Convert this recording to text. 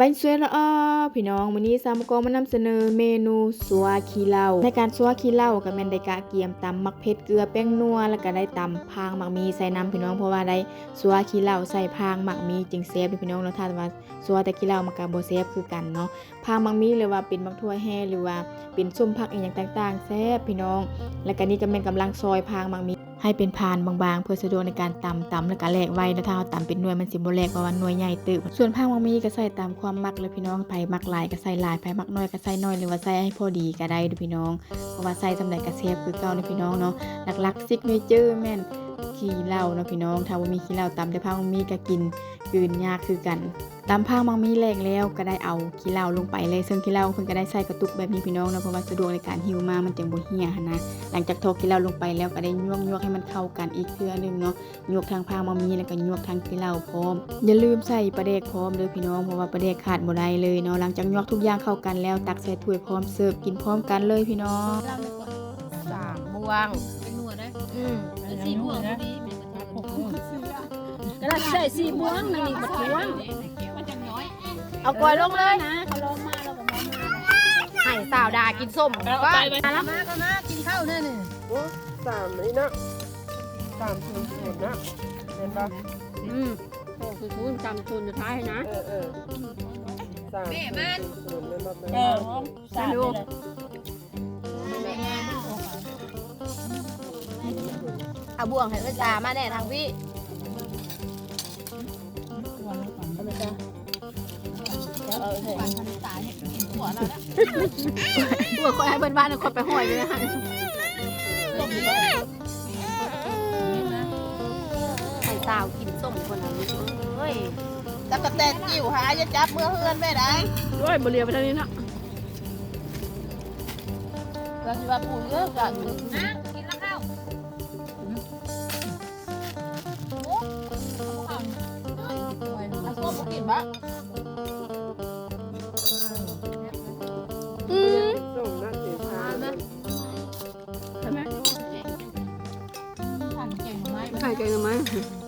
บันสวยละอ้อพี่น้องวันนี้ซามกอมานำเสนอเมนูสัวขี้เหล้าในการสัวขี้เหล้าก็แม่นได้กะเกียมตำมักเผ็ดเกลือแป้งนัวแล้วก็ได้ตำพางหมักมีใส่น้ำพี่น้องเพราะว่าได้สัวขี้เหล้าใส่พางหมักมีจึงเซฟพี่น้องเนาะถ้าว่าสัวแต่ขี้เหล้ามันก็บ่เซฟคือกันเนาะพางหมักมีหรือว่าเป็นมักทั่วแห้หรือว่าเป็นส้มผักอีหยังต่างๆแซ่บพี่น้อง แล้วก็นี่ก็แม่นกำลังซอยพางหมักมี ให้เป็นพานบางๆ เพื่อสะดวกในการตำตำแล้วก็แลกไว้แล้วถ้าเราตำเป็นหน่วยมันสิบ่แลกเพราะว่าหน่วยใหญ่ตึกส่วนผ้ามังมีก็ใส่ตามความมักเลยพี่น้องไผมักหลายก็ใส่หลายไผมักน้อยก็ใส่น้อยหรือว่าใส่ให้พอดีก็ได้ด้อพี่น้องเพราะว่าใส่สำใดก็เซฟคือเก่าเด้อพี่น้องเนาะหลักๆซิกเนเจอร์แม่นขี้เหล้าเนาะพี่น้องถ้าว่ามีขี้เหล้าตำแต่ผ้ามังมีก็กินกืนยากคือกัน ตำผ้ามังมีแลกแล้วก็ได้เอาขี้เหล้าลงไปเลยซึ่งขี้เหล้าเพิ่นก็ได้ใส่กระตุกแบบนี้พี่น้องเนาะเพราะว่าสะดวกในการหิวมามันจังบ่เหี่ยหันนะหลังจากโทกิเหล้าลงไปแล้วก็ได้ยวกยวกให้มันเข้ากันอีกเทื่อหนึงเนาะยวกทางพางมามีแล้วก็ยวกทางกิเหล้าพร้อม อย่าลืมใส่ปลาเดกพร้อมเด้อพี่น้องเพราะว่าปลาเดกขาดบ่ได้เลยเนาะหลังจากยวกทุกอย่างเข้ากันแล้วตักใส่ถ้วยพร้อมเสิร์ฟกินพร้อมกันเลยพี่น้องสามบวงเป็นหนัวได้อืมเป็นสีม่วงพอดีแม่นก็หกบวงกระดาษใส่สีม่วงนั่นนี่บัดทวงมันจะน้อย เอากล้วยลงเลยนะเขาลงมาแล้วก็มามาให้สาวดากินส้มก่อนมาแล้วมาก็มากินข้าวแน่นี่สามนี่นะสามศูนย์ศูนย์นะเห็นปะอืมโอ้คือคุณจำทุนสุดท้ายนะเออเออสามศูนย์ศูนย์เห็นปะเออสามเลยเอาบ่วงให้เอื้อตามาแน่ทางพี่ หัวคอยให้เบิ้นบ้านคอยไปห้อยเลยนะฮะให้สาวกินส้มคนละนิดเฮ้ยตะกะแตนกิ่วหาจะจับเมื่อเฮือนไม่ได้ด้วยบเรียไปทางนี้นะเราสิว่าปูเยอะกันนะกินแล้วข้าวเอาส้มมากินบะส่ง ใช่